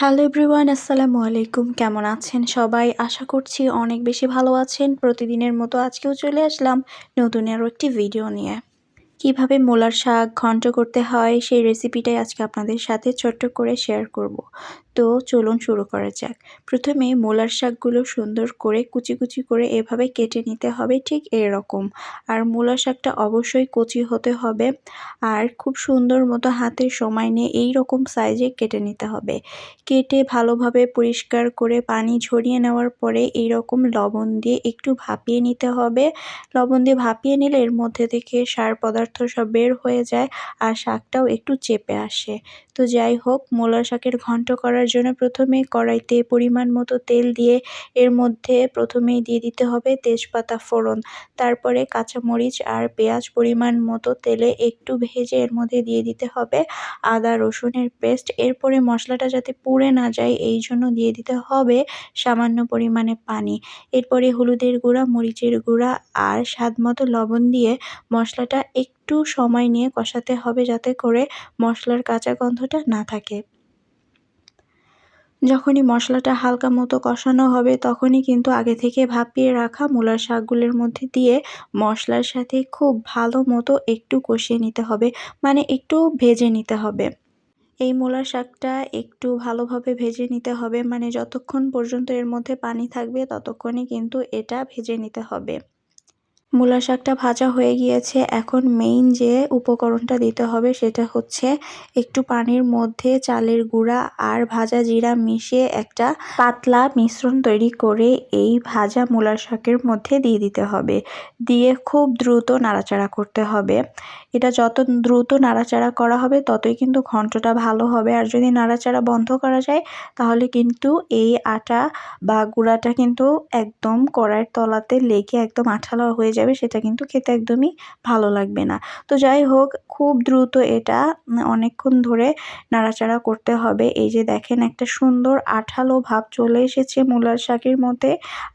Hello everyone, আসসালামু আলাইকুম। কেমন আছেন সবাই? আশা করছি অনেক বেশি ভালো আছেন। প্রতিদিনের মতো আজকেও চলে আসলাম নতুন আরও একটি ভিডিও নিয়ে। কীভাবে মোলার শাক ঘন্ট করতে হয় সেই রেসিপিটাই আজকে আপনাদের সাথে ছোট্ট করে শেয়ার করব। তো চলুন শুরু করা যাক। প্রথমে মোলার শাকগুলো সুন্দর করে কুচি কুচি করে এভাবে কেটে নিতে হবে ঠিক এরকম। আর মোলার শাকটা অবশ্যই কচি হতে হবে। আর খুব সুন্দর মতো হাতের সময় নিয়ে এই রকম সাইজে কেটে নিতে হবে। কেটে ভালোভাবে পরিষ্কার করে পানি ঝরিয়ে নেওয়ার পরে এই রকম লবণ দিয়ে একটু ভাপিয়ে নিতে হবে। লবণ দিয়ে ভাপিয়ে নিলে এর মধ্যে থেকে সার পদার্থ সব বের হয়ে যায় আর শাকটাও একটু চেপে আসে। তো যাই হোক, মোলার শাকের ঘন্ট করার জন্য প্রথমে কড়াইতে পরিমাণ মতো তেল দিয়ে এর মধ্যে প্রথমেই দিয়ে দিতে হবে তেজপাতা ফোড়ন। তারপরে কাঁচামরিচ আর পেঁয়াজ পরিমাণ মতো তেলে একটু ভেজে এর মধ্যে দিয়ে দিতে হবে আদা, রসুনের পেস্ট। এরপরে মশলাটা যাতে পুড়ে না যায়, এই জন্য দিয়ে দিতে হবে সামান্য পরিমাণে পানি। এরপরে হলুদের গুঁড়া, মরিচের গুঁড়া আর স্বাদ মতো লবণ দিয়ে মশলাটা একটু সময় নিয়ে কষাতে হবে যাতে করে মশলার কাঁচা গন্ধটা না থাকে। যখনই মশলাটা হালকা মতো কষানো হবে তখনই কিন্তু আগে থেকে ভাপিয়ে রাখা মূলার শাকগুলোর মধ্যে দিয়ে মশলার সাথে খুব ভালো মতো একটু কষিয়ে নিতে হবে মানে একটু ভেজে নিতে হবে। এই মূলার শাকটা একটু ভালোভাবে ভেজে নিতে হবে মানে যতক্ষণ পর্যন্ত এর মধ্যে পানি থাকবে ততক্ষণই কিন্তু এটা ভেজে নিতে হবে। মূলা শাকটা ভাজা হয়ে গিয়েছে। এখন মেইন যে উপকরণটা দিতে হবে সেটা হচ্ছে একটু পানির মধ্যে চালের গুঁড়া আর ভাজা জিরা মিশিয়ে একটা পাতলা মিশ্রণ তৈরি করে এই ভাজা মূলা শাকের মধ্যে দিয়ে দিতে হবে। দিয়ে খুব দ্রুত নাড়াচাড়া করতে হবে। এটা যত দ্রুত নাড়াচাড়া করা হবে, ততই কিন্তু ঘন্টটা ভালো হবে। আর যদি নাড়াচাড়া বন্ধ করা যায়, তাহলে কিন্তু এই আটা বা গুঁড়াটা কিন্তু একদম কড়াইয়ের তলাতে লেগে একদম আঠালো হয়ে যাবে সেটা কিন্তু খেতে একদমই ভালো লাগবে না। তো যাই হোক, খুব দ্রুত এটা অনেকক্ষণ ধরে নাড়াচাড়া করতে হবে। এই যে দেখেন একটা সুন্দর আঠালো ভাব চলে এসেছে মূলার শাকের মধ্যে।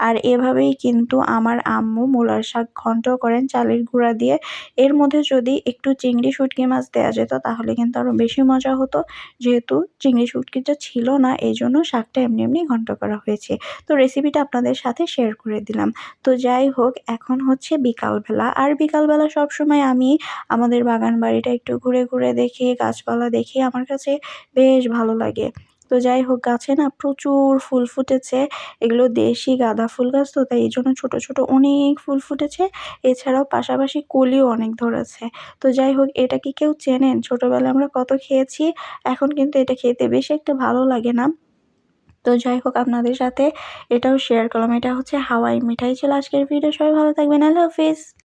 আর এভাবেই কিন্তু আমার আম্মু মূলার শাক ঘন্ট করেন চালের গুঁড়া দিয়ে। এর মধ্যে যদি একটু চিংড়ি শুটকি মাছ দেওয়া যেত তাহলে কিন্তু আরও বেশি মজা হতো। যেহেতু চিংড়ি শুটকিটা ছিল না, এই জন্য শাকটা এমনি এমনি ঘন্ট করা হয়েছে। তো রেসিপিটা আপনাদের সাথে শেয়ার করে দিলাম। তো যাই হোক, এখন হচ্ছে বিকালবেলা। আর বিকালবেলা সবসময় আমি আমাদের বাগান বাড়িটা একটু ঘুরে ঘুরে দেখি, গাছপালা দেখি, আমার কাছে বেশ ভালো লাগে। তো যাই হোক, গাছে না প্রচুর ফুল ফুটেছে। এগুলো দেশি গাঁদা ফুল গাছ তো, তাই এই জন্য ছোটো ছোটো অনেক ফুল ফুটেছে। এছাড়াও পাশাপাশি কলিও অনেক ধরেছে। তো যাই হোক, এটা কি কেউ চেনেন? ছোটোবেলায় আমরা কত খেয়েছি, এখন কিন্তু এটা খেতে বেশি একটা ভালো লাগে না। তো যাই হোক, আপনাদের সাথে এটাও শেয়ার করলাম। এটা হচ্ছে হাওয়াই মিঠাই। ছিল আজকের ভিডিও সবাই ভালো থাকবেন। আল্লাহ হাফিজ